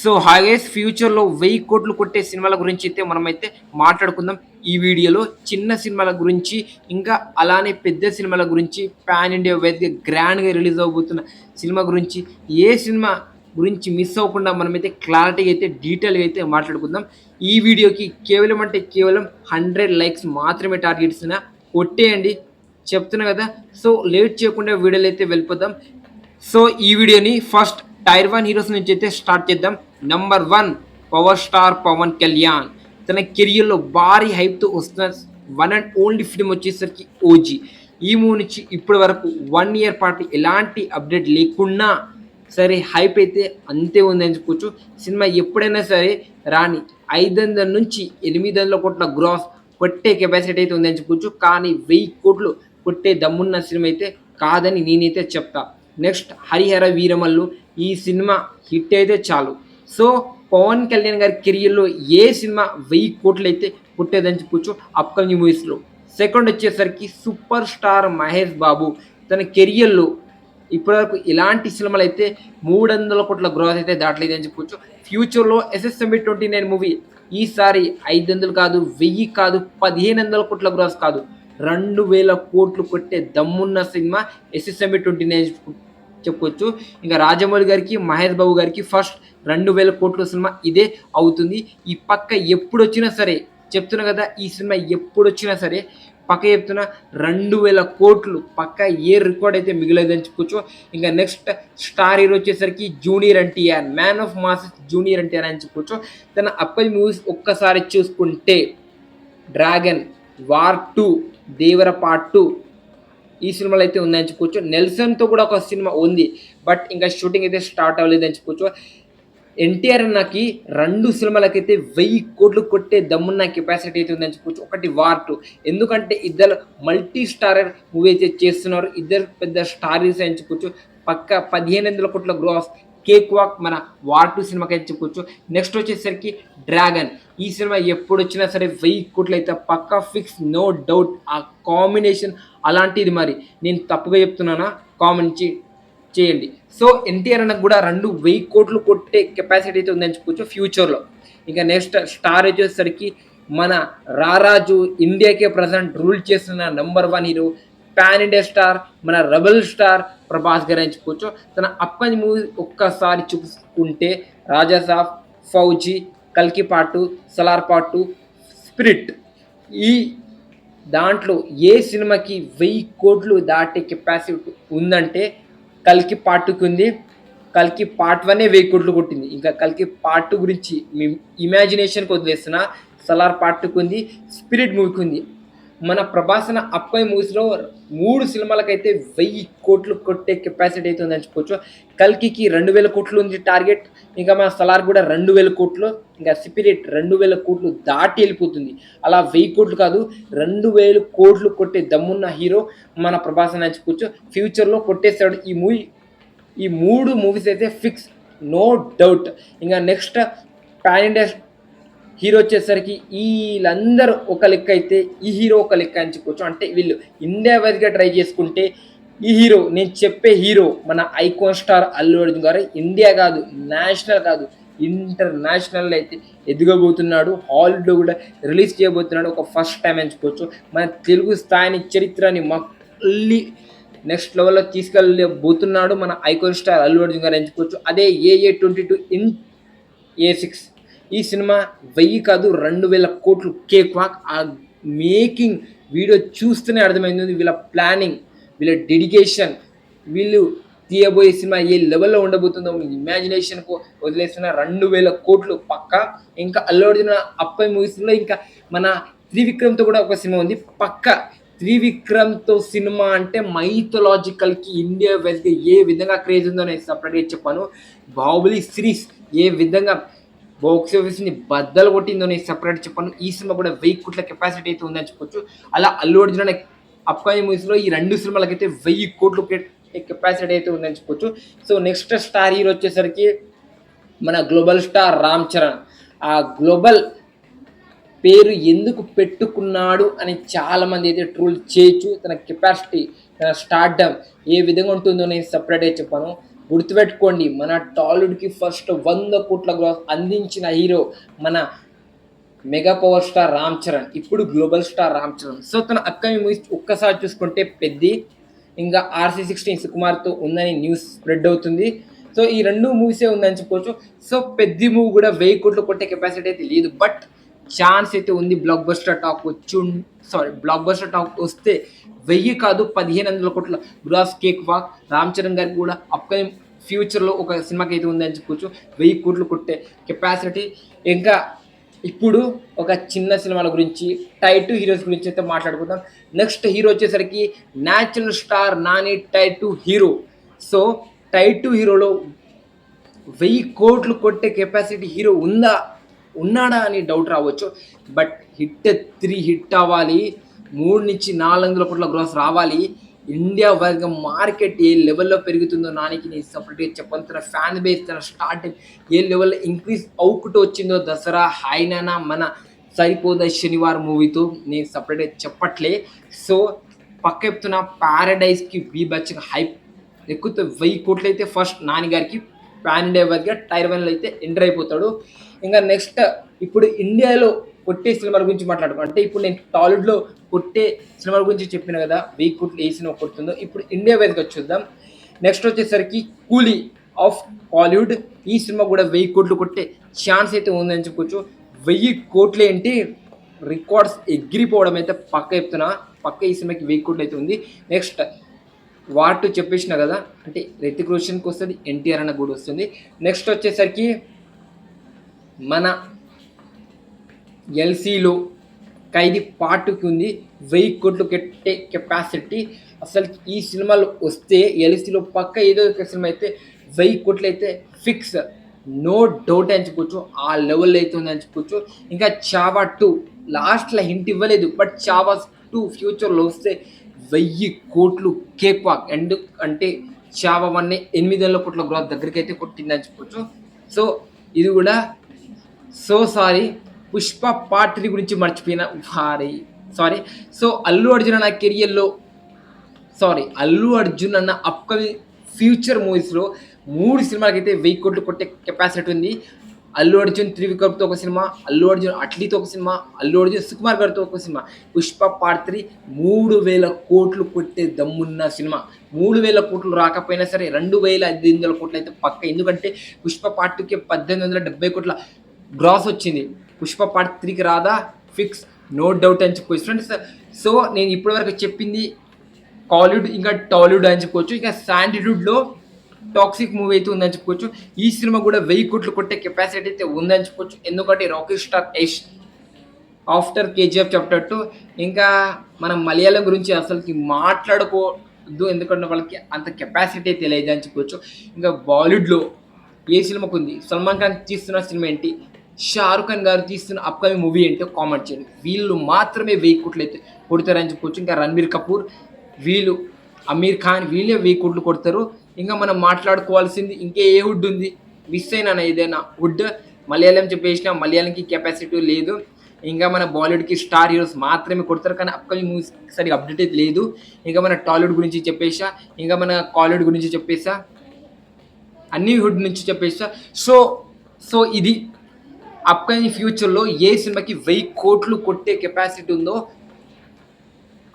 So హాగేస్ ఫ్యూచర్లో వెయ్యి కోట్లు కొట్టే సినిమాల గురించి అయితే మనమైతే మాట్లాడుకుందాం. ఈ వీడియోలో చిన్న సినిమాల గురించి ఇంకా అలానే పెద్ద సినిమాల గురించి పాన్ ఇండియా వైద్య గ్రాండ్గా రిలీజ్ అవబోతున్న సినిమా గురించి ఏ సినిమా గురించి మిస్ అవ్వకుండా మనమైతే క్లారిటీగా అయితే డీటెయిల్గా అయితే మాట్లాడుకుందాం. ఈ వీడియోకి కేవలం అంటే కేవలం హండ్రెడ్ లైక్స్ మాత్రమే టార్గెట్ ఇస్తున్నా కొట్టేయండి. చెప్తున్నా కదా. సో లేట్ చేయకుండా వీడియోలు అయితే వెళ్ళిపోతాం సో ఈ వీడియోని ఫస్ట్ టైర్ వన్ హీరోస్ నుంచి అయితే స్టార్ట్ చేద్దాం. Number one power star Pawan Kalyan. తన కెరియర్లో భారీ హైప్తో వస్తున్న వన్ అండ్ ఓన్లీ ఫిల్మ్ వచ్చేసరికి ఓజీ ఈ మూవీ నుంచి ఇప్పటి వరకు వన్ ఇయర్ పాటు ఎలాంటి అప్డేట్ లేకున్నా సరే హైప్ అయితే అంతే ఉందని చెప్పుకోవచ్చు. సినిమా ఎప్పుడైనా సరే రాని ఐదు వందల నుంచి ఎనిమిది వందల కోట్ల గ్రాస్ కొట్టే కెపాసిటీ అయితే ఉందని చెప్పుకోవచ్చు. కానీ వెయ్యి కోట్లు కొట్టే దమ్మున్న సినిమా అయితే కాదని నేనైతే చెప్తా. నెక్స్ట్ హరిహర వీరమల్లు. ఈ సినిమా హిట్ అయితే చాలు. సో పవన్ కళ్యాణ్ గారి కెరియర్లో ఏ సినిమా వెయ్యి కోట్లు అయితే పుట్టేదని చెప్పొచ్చు అప్కమింగ్ మూవీస్లో. సెకండ్ వచ్చేసరికి సూపర్ స్టార్ మహేష్ బాబు. తన కెరియర్లో ఇప్పటివరకు ఇలాంటి సినిమాలు అయితే మూడు వందల కోట్ల గ్రోత్ అయితే దాటలేదని చెప్పొచ్చు. ఫ్యూచర్లో ఎస్ఎస్ఎంబి ట్వంటీ నైన్ మూవీ ఈసారి ఐదు వందలు కాదు వెయ్యి కాదు పదిహేను వందల కోట్ల గ్రోస్ కాదు. రెండు వేల కోట్లు కొట్టే దమ్మున్న సినిమా ఎస్ఎస్ఎంబి ట్వంటీ నైన్ చెప్పుకోవచ్చు ఇంకా రాజమౌళి గారికి మహేష్ బాబు గారికి ఫస్ట్ రెండు వేల కోట్ల సినిమా ఇదే అవుతుంది. ఈ పక్క ఎప్పుడు వచ్చినా సరే చెప్తున్నా కదా ఈ సినిమా ఎప్పుడు వచ్చినా సరే పక్క చెప్తున్నా రెండు వేల కోట్లు పక్క ఏ రికార్డ్ అయితే మిగిలేదని చెప్పుకోవచ్చు ఇంకా నెక్స్ట్ స్టార్ హీరో వచ్చేసరికి junior NTR man of masses junior NTR అని చెప్పుకోవచ్చు తన అప్పటి మూవీస్ ఒక్కసారి చూసుకుంటే dragon war two Devara part two ఈ సినిమాలు అయితే ఉందని చెప్పుకోవచ్చు నెల్సన్తో కూడా ఒక సినిమా ఉంది. బట్ ఇంకా షూటింగ్ అయితే స్టార్ట్ అవ్వలేదని చెప్పుకోవచ్చు ఎన్టీఆర్ నాకు రెండు సినిమాలకైతే వెయ్యి కోట్లు కొట్టే దమ్మున్న కెపాసిటీ అయితే ఉందని చెప్పుకోవచ్చు ఒకటి వార్ టూ. ఎందుకంటే ఇద్దరు మల్టీ స్టారర్ మూవీ అయితే చేస్తున్నారు. ఇద్దరు పెద్ద స్టారీస్ అని చెప్పుకోవచ్చు పక్క పదిహేను వందల కోట్ల గ్రోస్ కేక్ వాక్ మన వార్ టూ సినిమాకి అయితే చెప్పుకోవచ్చు. నెక్స్ట్ వచ్చేసరికి డ్రాగన్. ఈ సినిమా ఎప్పుడు వచ్చినా సరే వెయ్యి కోట్లు అయితే పక్కా ఫిక్స్ నో డౌట్ ఆ కాంబినేషన్ అలాంటిది మరి. నేను తప్పుగా చెప్తున్నానా? కామెంట్ చేయండి. సో ఎన్టీఆర్ అన్నకు కూడా రెండు వెయ్యి కోట్లు కొట్టే కెపాసిటీ అయితే ఉందని చెప్పుకోవచ్చు ఫ్యూచర్లో ఇంకా నెక్స్ట్ స్టార్ వచ్చేసరికి మన రారాజు ఇండియాకే ప్రజెంట్ రూల్ చేస్తున్న number one hero pan India star మన రెబల్ స్టార్ ప్రభాస్ గారు అని తన అప్పని మూవీ ఒక్కసారి చూసుకుంటే రాజాసాఫ్ ఫౌజీ కల్కి పాటు సలార్ పాటు స్పిరిట్ ఈ దాంట్లో ఏ సినిమాకి వెయ్యి కోట్లు దాటే కెపాసిటీ ఉందంటే కల్కి పార్ట్కి ఉంది. కల్కి పార్ట్ వనే వెయ్యి కోట్లు కొట్టింది. ఇంకా కల్కి పార్ట్ గురించి మీ ఇమాజినేషన్కి వదిలేస్తున్న. సలార్ పార్ట్కి ఉంది. స్పిరిట్ మూవీకి ఉంది. మన ప్రభాసన అప్పై మూవీస్లో మూడు సినిమాలకైతే వెయ్యి కోట్లు కొట్టే కెపాసిటీ అయితే ఉందని చెప్పుకోవచ్చు కల్కికి రెండు వేల కోట్లు ఉంది టార్గెట్ ఇంకా మన సలార్ కూడా రెండు వేల కోట్లు. ఇంకా స్పిరిట్ రెండు వేల కోట్లు దాటి వెళ్ళిపోతుంది. అలా వెయ్యి కోట్లు కాదు రెండు వేల కోట్లు కొట్టే దమ్మున్న హీరో మన ప్రభాసన అని చెప్పుకోవచ్చు ఫ్యూచర్లో కొట్టేస్తాడు ఈ మూవీ. ఈ మూడు మూవీస్ అయితే ఫిక్స్ నో డౌట్ ఇంకా నెక్స్ట్ పాన్ ఇండియా హీరో వచ్చేసరికి వీళ్ళందరూ ఒక లెక్క అయితే ఈ హీరో ఒక లెక్క అని చెప్పుకోవచ్చు అంటే వీళ్ళు ఇండియా వైజ్గా ట్రై చేసుకుంటే ఈ హీరో నేను చెప్పే హీరో మన ఐకాన్ స్టార్ అల్లు అర్జున్ గారు ఇండియా కాదు నేషనల్ కాదు ఇంటర్నేషనల్ అయితే ఎదగబోతున్నాడు. హాలీవుడ్లో కూడా రిలీజ్ చేయబోతున్నాడు ఒక ఫస్ట్ టైం అని చెప్పుకోవచ్చు మన తెలుగు స్థాయిని చరిత్రని మళ్ళీ నెక్స్ట్ లెవెల్లో తీసుకెళ్ళబోతున్నాడు మన ఐకాన్ స్టార్ అల్లు అర్జున్ గారు అని అదే AA twenty two in A six ఈ సినిమా వెయ్యి కాదు రెండు వేల కోట్లు కేక్ వాక్. ఆ మేకింగ్ వీడియో చూస్తూనే అర్థమైంది వీళ్ళ ప్లానింగ్ వీళ్ళ డెడికేషన్ వీళ్ళు తీయబోయే సినిమా ఏ లెవెల్లో ఉండబోతుందో మీ ఇమాజినేషన్కు వదిలేస్తున్న రెండు వేల కోట్లు పక్క? ఇంకా అల్లు అర్జున్ అప్పై మూవీస్లో ఇంకా మన త్రివిక్రమ్తో కూడా ఒక సినిమా ఉంది. పక్క. త్రివిక్రమ్తో సినిమా అంటే మైథలాజికల్కి ఇండియా వెళ్తే ఏ విధంగా క్రేజ్ ఉందో నేను సపరేట్గా చెప్పాను. బాహుబలి సిరీస్ ఏ విధంగా బాక్స్ ఆఫీస్ని బద్దలు కొట్టిందో నేను సెపరేట్ చెప్పాను. ఈ సినిమా కూడా వెయ్యి కోట్ల కెపాసిటీ అయితే ఉందని చెప్పొచ్చు. అలా అల్లు అర్జున్ అప్కమింగ్ మూవీస్లో ఈ రెండు సినిమాలకైతే వెయ్యి కోట్లు కెపాసిటీ అయితే ఉందని చెప్పొచ్చు. సో నెక్స్ట్ స్టార్ హీరో వచ్చేసరికి మన గ్లోబల్ స్టార్ రామ్ చరణ్. ఆ గ్లోబల్ పేరు ఎందుకు పెట్టుకున్నాడు అని చాలామంది అయితే ట్రోల్ చేయొచ్చు. తన కెపాసిటీ తన స్టార్డమ్ ఏ విధంగా ఉంటుందో నేను సపరేట్గా చెప్పాను. గుర్తుపెట్టుకోండి మన టాలీవుడ్కి ఫస్ట్ వంద కోట్ల గ్రోత్ అందించిన హీరో మన mega power star Ram Charan ఇప్పుడు global star Ram Charan. So తన అప్కమింగ్ మూవీస్ ఒక్కసారి చూసుకుంటే పెద్ది ఇంకా ఆర్సీ సిక్స్టీన్ సుకుమార్తో ఉందని న్యూస్ స్ప్రెడ్ అవుతుంది. సో ఈ రెండు మూవీసే ఉందని చెప్పుకోవచ్చు సో పెద్ద మూవీ కూడా వెయ్యి కోట్లు కొట్టే కెపాసిటీ అయితే లేదు. బట్ ఛాన్స్ అయితే ఉంది బ్లాక్ బస్టర్ టాక్ వచ్చి సారీ బ్లాక్ బస్టర్ టాక్ వస్తే వెయ్యి కాదు పదిహేను వందల కోట్ల gross cake walk Ram Charan గారికి కూడా అప్కమింగ్ ఫ్యూచర్లో ఒక సినిమాకి అయితే ఉందని చెప్పుకోవచ్చు. వెయ్యి కోట్లు కొట్టే కెపాసిటీ. ఇంకా ఇప్పుడు ఒక చిన్న సినిమాల గురించి టైటు హీరోస్ గురించి అయితే మాట్లాడుకుందాం. నెక్స్ట్ హీరో వచ్చేసరికి న్యాచురల్ స్టార్ నాని టైటు హీరో. సో టైటు హీరోలో వెయ్యి కోట్లు కొట్టే కెపాసిటీ హీరో ఉందా? ఉన్నాడా అని డౌట్ రావచ్చు. బట్ హిట్ త్రీ హిట్ అవ్వాలి. మూడు నుంచి నాలుగు వందల కోట్ల గ్రోస్ రావాలి. ఇండియా వర్గం మార్కెట్ ఏ లెవెల్లో పెరుగుతుందో నానికి నేను సపరేట్గా చెప్పను. తన ఫ్యాన్ బేస్ తన స్టార్టింగ్ ఏ లెవెల్లో ఇంక్రీజ్ అవుకుంటూ వచ్చిందో దసరా హైనానా మన సరిపోదా శనివారం మూవీతో నేను సపరేట్గా చెప్పట్లే. సో పక్క చెప్తున్న ప్యారడైజ్కి వి బచ్చగా హైప్ ఎక్కువ వెయ్యి కోట్లు అయితే ఫస్ట్ నాన్నగారికి ప్యాన్ ఇండియా వర్గా టైర్ వన్లో అయితే ఎంటర్ అయిపోతాడు. ఇంకా నెక్స్ట్ ఇప్పుడు ఇండియాలో కొట్టే సినిమాల గురించి మాట్లాడుకో అంటే ఇప్పుడు నేను టాలీవుడ్లో కొట్టే సినిమాల గురించి చెప్పిన కదా వెయ్యి కోట్లు ఏ సినిమా కొడుతుందో. ఇప్పుడు ఇండియా వైజ్గా చూద్దాం. నెక్స్ట్ వచ్చేసరికి కూలీ ఆఫ్ హాలీవుడ్ ఈ సినిమా కూడా వెయ్యి కోట్లు కొట్టే ఛాన్స్ అయితే ఉందని చెప్పుకోవచ్చు వెయ్యి కోట్లు ఏంటి రికార్డ్స్ ఎగిరిపోవడం అయితే పక్క చెప్తున్నా. పక్క ఈ సినిమాకి వెయ్యి కోట్లు అయితే ఉంది. నెక్స్ట్ వాటు చెప్పేసిన కదా అంటే రితిక్ రోషన్కి వస్తుంది ఎన్టీఆర్ అన్న కూడా వస్తుంది. నెక్స్ట్ వచ్చేసరికి మన ఎల్సీలో ఖైదీ పార్ట్కి ఉంది. వెయ్యి కోట్లు కట్టే కెపాసిటీ అసలు ఈ సినిమాలు వస్తే ఎల్సీలో పక్క ఏదో ఒక సినిమా అయితే వెయ్యి కోట్లు అయితే ఫిక్స్ నో డౌట్ అని చెప్పుకోవచ్చు ఆ లెవెల్ అయితే ఉందని చెప్పుకోవచ్చు ఇంకా చావా టూ లాస్ట్లో హింట్ ఇవ్వలేదు. బట్ చావా టూ ఫ్యూచర్లో వస్తే వెయ్యి కోట్లు కేక్ వాక్ అండ్ అంటే చావా వన్ ఎనిమిది వందల కోట్ల గ్రోత్ దగ్గరికి అయితే కొట్టిందని చెప్పుకోవచ్చు సో ఇది కూడా సో సారీ పుష్ప పార్ట్ గురించి మర్చిపోయిన sorry sorry so Allu Arjun అన్న కెరియర్లో సారీ అల్లు అర్జున్ అన్న అప్కమింగ్ ఫ్యూచర్ మూవీస్లో మూడు సినిమాలకైతే వెయ్యి కోట్లు కొట్టే కెపాసిటీ ఉంది. అల్లు అర్జున్ త్రివిక్రమ్తో ఒక సినిమా అల్లు అర్జున్ అట్లీతో ఒక సినిమా అల్లు అర్జున్ సుకుమార్ గారితో ఒక సినిమా. పుష్ప పార్ట్ త్రీ మూడు వేల కోట్లు కొట్టే దమ్మున్న సినిమా. మూడు వేల కోట్లు రాకపోయినా సరే రెండు వేల ఐదు వందల కోట్లు అయితే పక్క. ఎందుకంటే పుష్ప పార్ట్ టూకి పద్దెనిమిది వందల డెబ్బై కోట్ల గ్రాస్ వచ్చింది. పుష్ప పార్ట్ త్రీకి రాదా? ఫిక్స్ నో డౌట్ అని చెప్పుకోవచ్చు ఫ్రెండ్స్ సో నేను ఇప్పటివరకు చెప్పింది కాలీవుడ్ ఇంకా టాలీవుడ్ అని చెప్పుకోవచ్చు ఇంకా శాండిల్వుడ్లో టాక్సిక్ మూవీ అయితే ఉందని చెప్పుకోవచ్చు ఈ సినిమా కూడా వెయ్యి కోట్లు కొట్టే కెపాసిటీ అయితే ఉందని చెప్పుకోవచ్చు ఎందుకంటే rocky star Yash after KGF chapter two ఇంకా మనం మలయాళం గురించి అసలుకి మాట్లాడుకోవద్దు ఎందుకంటే వాళ్ళకి అంత కెపాసిటీ తెలియదు అని చెప్పుకోవచ్చు ఇంకా బాలీవుడ్లో ఏ సినిమాకు ఉంది? సల్మాన్ ఖాన్ తీస్తున్న సినిమా ఏంటి? షారుఖ్ ఖాన్ గారు తీస్తున్న అప్కమింగ్ మూవీ ఏంటో కామెంట్ చేయండి. వీళ్ళు మాత్రమే వెయ్యి కోట్లు అయితే కొడతారని చెప్పుకోవచ్చు ఇంకా రణబీర్ కపూర్ వీళ్ళు అమీర్ ఖాన్ వీళ్ళే వెయ్యి కోట్లు కొడతారు. ఇంకా మనం మాట్లాడుకోవాల్సింది ఇంకే ఏ వుడ్ ఉంది? మిస్ అయినా ఏదైనా వుడ్ మలయాళం చెప్పేసిన మలయాళంకి కెపాసిటీ లేదు. ఇంకా మన బాలీవుడ్కి స్టార్ హీరోస్ మాత్రమే కొడతారు. కానీ అప్కమింగ్ మూవీస్ సరిగా అప్డేట్ అయితే లేదు. ఇంకా మన టాలీవుడ్ గురించి చెప్పేసా ఇంకా మన కాలీవుడ్ గురించి చెప్పేసా అన్ని హుడ్ నుంచి చెప్పేసా. సో సో ఇది అప్కమింగ్ ఫ్యూచర్లో ఏ సినిమాకి వెయ్యి కోట్లు కొట్టే కెపాసిటీ ఉందో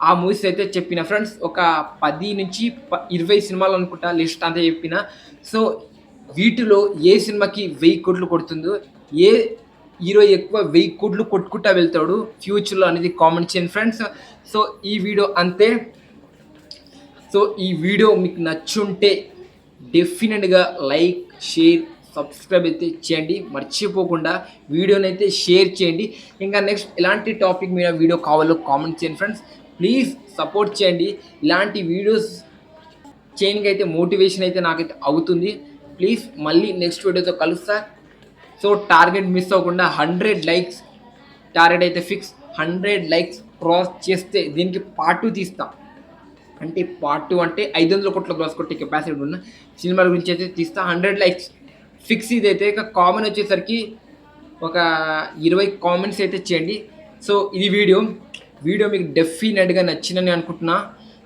ఆ మూవీస్ అయితే చెప్పిన ఫ్రెండ్స్ ఒక పది నుంచి ప- ఇరవై సినిమాలు అనుకుంటా లిస్ట్ అంతా చెప్పిన. సో వీటిలో ఏ సినిమాకి వెయ్యి కోట్లు కొడుతుందో ఏ హీరో ఎక్కువ వెయ్యి కోట్లు కొట్టుకుంటా వెళ్తాడు ఫ్యూచర్లో అనేది కామెంట్ చేయండి ఫ్రెండ్స్ సో ఈ వీడియో అంతే. సో ఈ వీడియో మీకు నచ్చుంటే డెఫినెట్గా లైక్ షేర్ సబ్స్క్రైబ్ అయితే చేయండి మర్చిపోకుండా వీడియోని అయితే షేర్ చేయండి. ఇంకా నెక్స్ట్ ఎలాంటి టాపిక్ మీద వీడియో కావాలో కామెంట్ చేయండి ఫ్రెండ్స్ ప్లీజ్ సపోర్ట్ చేయండి. ఇలాంటి వీడియోస్ చేయడానికి అయితే మోటివేషన్ అయితే నాకైతే అవుతుంది. ప్లీజ్ మళ్ళీ నెక్స్ట్ వీడియోతో కలుస్తా. సో టార్గెట్ మిస్ అవ్వకుండా హండ్రెడ్ లైక్స్ టార్గెట్ అయితే ఫిక్స్ హండ్రెడ్ లైక్స్ క్రాస్ చేస్తే దీనికి పార్ట్ టూ తీస్తాం. అంటే పార్ట్ టూ అంటే ఐదు వందల కోట్ల క్రాస్ కొట్టే కెపాసిటీ ఉన్న సినిమాల గురించి అయితే తీస్తా. హండ్రెడ్ లైక్స్ ఫిక్స్ ఇది అయితే ఇక కామన్ వచ్చేసరికి ఒక ఇరవై కామెంట్స్ అయితే చేయండి సో ఇది వీడియో వీడియో మీకు డెఫినెట్గా నచ్చిందని అనుకుంటున్నా.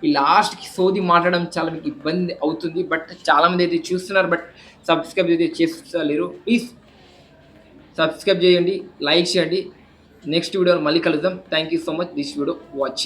ఈ లాస్ట్కి సోది మాట్లాడడం చాలా మీకు ఇబ్బంది అవుతుంది. బట్ చాలామంది అయితే చూస్తున్నారు బట్ సబ్స్క్రైబ్ అయితే చేస్తలేరు. ప్లీజ్ సబ్స్క్రైబ్ చేయండి లైక్ చేయండి. నెక్స్ట్ వీడియో మళ్ళీ కలుద్దాం. Thank you so much this video watching